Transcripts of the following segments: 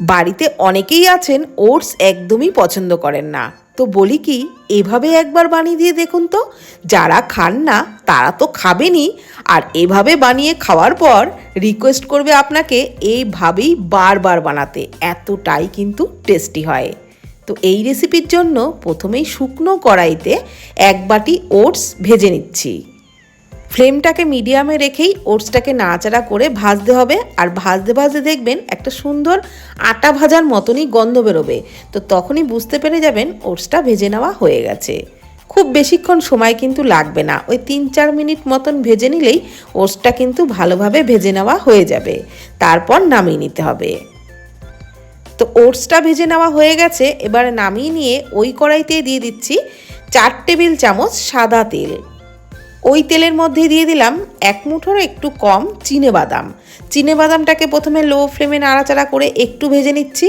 বাড়িতে অনেকেই আছেন, ওটস একদমই পছন্দ করেন না। তো বলি কি, এভাবে একবার বানিয়ে দিয়ে দেখুন তো। যারা খান না, তারা তো খাবেনই। আর এভাবে বানিয়ে খাওয়ার পর রিকোয়েস্ট করবে আপনাকে এইভাবেই বারবার বানাতে। এতটাই কিন্তু টেস্টি হয়। তো এই রেসিপির জন্য প্রথমেই শুকনো কড়াইতে এক বাটি ওটস ভেজে নিচ্ছি। ফ্লেমটাকে মিডিয়ামে রেখেই ওটসটাকে নাড়াচাড়া করে ভাজতে হবে। আর ভাজতে ভাজতে দেখবেন একটা সুন্দর আটা ভাজার মতনই গন্ধ বেরোবে। তো তখনই বুঝতে পেরে যাবেন ওটসটা ভেজে নেওয়া হয়ে গেছে। খুব বেশিক্ষণ সময় কিন্তু লাগবে না। ওই তিন চার মিনিট মতন ভেজে নিলেই ওটসটা কিন্তু ভালোভাবে ভেজে নেওয়া হয়ে যাবে। তারপর নামিয়ে নিতে হবে। তো ওটসটা ভেজে নেওয়া হয়ে গেছে। এবার নামিয়ে নিয়ে ওই কড়াইতে দিয়ে দিচ্ছি চার টেবিল চামচ সাদা তেল। ওই তেলের মধ্যে দিয়ে দিলাম এক মুঠোর একটু কম চিনে বাদাম চিনে বাদামটাকে প্রথমে লো ফ্লেমে নাড়াচাড়া করে একটু ভেজে নিচ্ছি।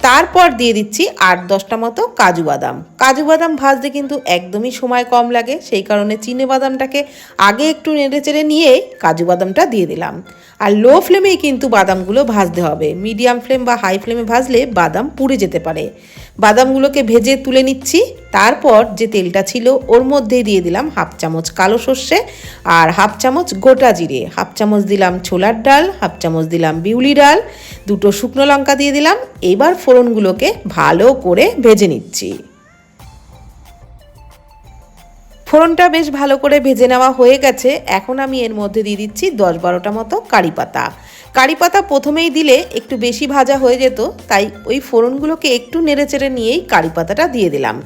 তারপর দিয়ে দিচ্ছি আট দশটা মতো কাজু বাদাম। কাজু বাদাম ভাজতে কিন্তু একদমই সময় কম লাগে, সেই কারণে চিনে বাদামটাকে আগে একটু নেড়ে চেড়ে নিয়ে কাজু বাদামটা দিয়ে দিলাম। আর লো ফ্লেমেই কিন্তু বাদামগুলো ভাজতে হবে। মিডিয়াম ফ্লেম বা হাই ফ্লেমে ভাজলে বাদাম পুড়ে যেতে পারে। বাদামগুলোকে ভেজে তুলে নিচ্ছি। তারপর যে তেলটা ছিল, ওর মধ্যে দিয়ে দিলাম হাফ চামচ কালো সর্ষে আর হাফ চামচ গোটা জিরে। হাফ চামচ দিলাম ছোলার ডাল, হাফ চামচ দিলাম বিউলি ডাল, দুটো শুকনো লঙ্কা দিয়ে দিলাম। এবার ফোড়নগুলোকে ভালো করে ভেজে নিচ্ছি। ফোড়নটা বেশ ভালো করে ভেজে নেওয়া হয়ে গেছে। এখন আমি এর মধ্যে দিয়ে দিচ্ছি দশ বারোটা মতো কারি পাতা। কারি পাতা প্রথমেই দিলে একটু বেশি ভাজা হয়ে যেত, তাই ওই ফোড়নগুলোকে একটু নেড়েচেড়ে নিয়েই কারি পাতাটা দিয়ে দিলাম।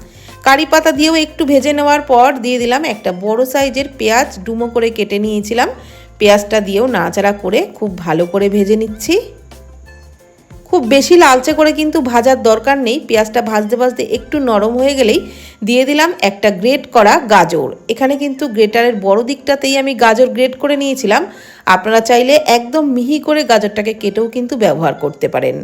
কারি পাতা দিয়েও একটু ভেজে নেওয়ার পর দিয়ে দিলাম একটা বড় সাইজের পেঁয়াজ ডুমো করে কেটে নিয়েছিলাম। পেঁয়াজটা দিয়েও নাচাড়া করে খুব ভালো করে ভেজে নিচ্ছি। খুব বেশি লালচে করে কিন্তু ভাজার দরকার নেই। পেঁয়াজটা ভাজতে ভাজতে একটু নরম হয়ে গেলেই দিয়ে দিলাম একটা গ্রেট করা গাজর। এখানে কিন্তু গ্রেটারের বড় দিকটাতেই আমি গাজর গ্রেট করে নিয়েছিলাম। আপনারা চাইলে একদম মিহি করে গাজরটাকে কেটেও কিন্তু ব্যবহার করতে পারেন।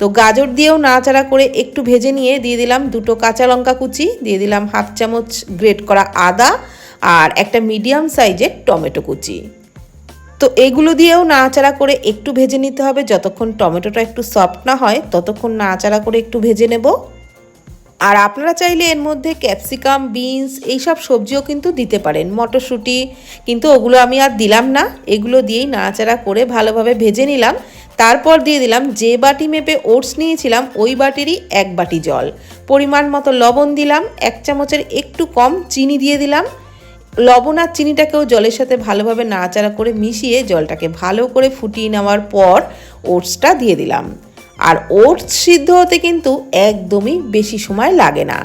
তো গাজর দিয়েও নাড়াচাড়া করে একটু ভেজে নিয়ে দিয়ে দিলাম দুটো কাঁচা লঙ্কা কুচি, দিয়ে দিলাম হাফ চামচ গ্রেট করা আদা আর একটা মিডিয়াম সাইজের টমেটো কুচি। তো এগুলো দিয়েও নাড়াচাড়া করে একটু ভেজে নিতে হবে। যতক্ষণ টমেটোটা একটু সফট না হয়, ততক্ষণ নাড়াচাড়া করে একটু ভেজে নেব। আর আপনারা চাইলে এর মধ্যে ক্যাপসিকাম বিনস এইসব সবজিও কিন্তু দিতে পারেন। মটরশুঁটি, কিন্তু ওগুলো আমি আর দিলাম না। এগুলো দিয়েই নাড়াচাড়া করে ভালোভাবে ভেজে নিলাম। তারপর দিয়ে দিলাম যে বাটি মেপে ওটস নিয়েছিলাম, ওই বাটিরই এক বাটি জল। পরিমাণ মতো লবণ দিলাম, এক চামচের একটু কম চিনি দিয়ে দিলাম। লবণ আর চিনিটাকেও জলের সাথে ভালোভাবে নাড়াচাড়া করে মিশিয়ে জলটাকে ভালো করে ফুটিয়ে নেওয়ার পর ওটসটা দিয়ে দিলাম। আর ওটস সিদ্ধ হতে কিন্তু একদমই বেশি সময় লাগে না।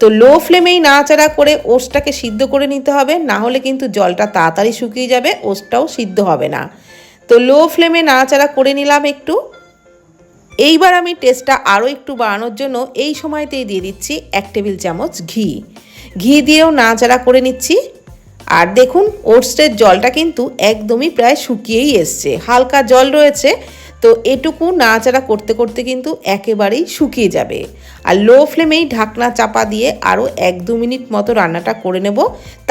তো লো ফ্লেমেই নাড়াচাড়া করে ওটসটাকে সিদ্ধ করে নিতে হবে, না হলে কিন্তু জলটা তাড়াতাড়ি শুকিয়ে যাবে, ওটসটাও সিদ্ধ হবে না। তো লো ফ্লেমে নাড়াচাড়া করে নিলাম একটু। এইবার আমি টেস্টটা আরও একটু বাড়ানোর জন্য এই সময়তেই দিয়ে দিচ্ছি এক টেবিল চামচ ঘি। ঘি দিয়েও নাড়াচাড়া করে নিচ্ছি। আর দেখুন, ওটসের জলটা কিন্তু একদমই প্রায় শুকিয়েই এসছে। হালকা জল রয়েছে, তো এটুকু নাড়াচাড়া করতে করতে কিন্তু একেবারেই শুকিয়ে যাবে। আর লো ফ্লেমেই ঢাকনা চাপা দিয়ে আরও এক দু মিনিট মতো রান্নাটা করে নেব,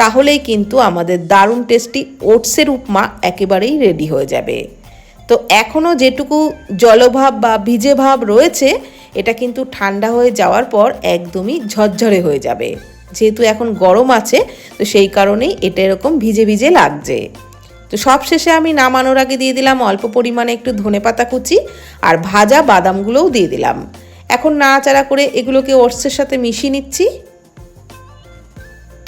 তাহলেই কিন্তু আমাদের দারুণ টেস্টি ওটসের উপমা একেবারেই রেডি হয়ে যাবে। তো এখনও যেটুকু জলভাব বা ভিজে ভাব রয়েছে, এটা কিন্তু ঠান্ডা হয়ে যাওয়ার পর একদমই ঝরঝরে হয়ে যাবে। যেহেতু এখন গরম আছে, তো সেই কারণেই এটা এরকম ভিজে ভিজে লাগছে। তো সব শেষে আমি নামানোর আগে দিয়ে দিলাম অল্প পরিমাণে একটু ধনেপাতা কুচি আর ভাজা বাদামগুলোও দিয়ে দিলাম। এখন নাড়াচাড়া করে এগুলোকে ওটসের সাথে মিশিয়ে নিচ্ছি।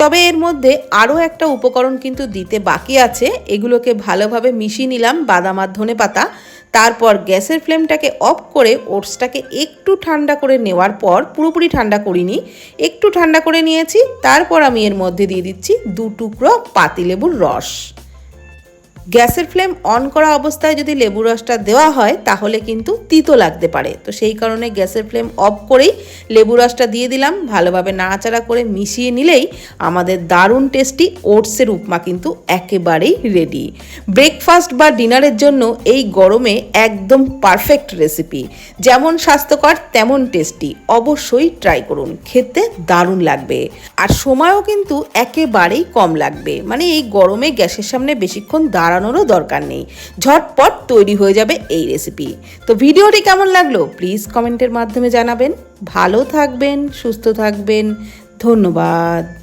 তবে এর মধ্যে আরও একটা উপকরণ কিন্তু দিতে বাকি আছে, এগুলোকে ভালোভাবে মিশিয়ে নিলাম বাদাম আর ধনে পাতা তারপর গ্যাসের ফ্লেমটাকে অফ করে ওটসটাকে একটু ঠান্ডা করে নেওয়ার পর, পুরোপুরি ঠান্ডা করিনি, একটু ঠান্ডা করে নিয়েছি, তারপর আমি এর মধ্যে দিয়ে দিচ্ছি দু টুকরো পাতিলেবুর রস। গ্যাসের ফ্লেম অন করা অবস্থায় যদি লেবু রসটা দেওয়া হয়, তাহলে কিন্তু তিতো লাগতে পারে। তো সেই কারণে গ্যাসের ফ্লেম অফ করেই লেবু রসটা দিয়ে দিলাম। ভালোভাবে নাড়াচাড়া করে মিশিয়ে নিলেই আমাদের দারুণ টেস্টি ওটসের উপমা কিন্তু একেবারেই রেডি ব্রেকফাস্ট বা ডিনারের জন্য এই গরমে একদম পারফেক্ট রেসিপি যেমন স্বাস্থ্যকর, তেমন টেস্টি অবশ্যই ট্রাই করুন। খেতে দারুণ লাগবে। আর সময়ও কিন্তু একেবারেই কম লাগবে। মানে এই গরমে গ্যাসের সামনে বেশিক্ষণ দাঁড়া বাড়ানোরও দরকার নেই। ঝটপট তৈরি হয়ে যাবে এই রেসিপি তো ভিডিওটি কেমন লাগল? প্লিজ কমেন্টের মাধ্যমে জানাবেন। ভালো থাকবেন, সুস্থ থাকবেন। ধন্যবাদ।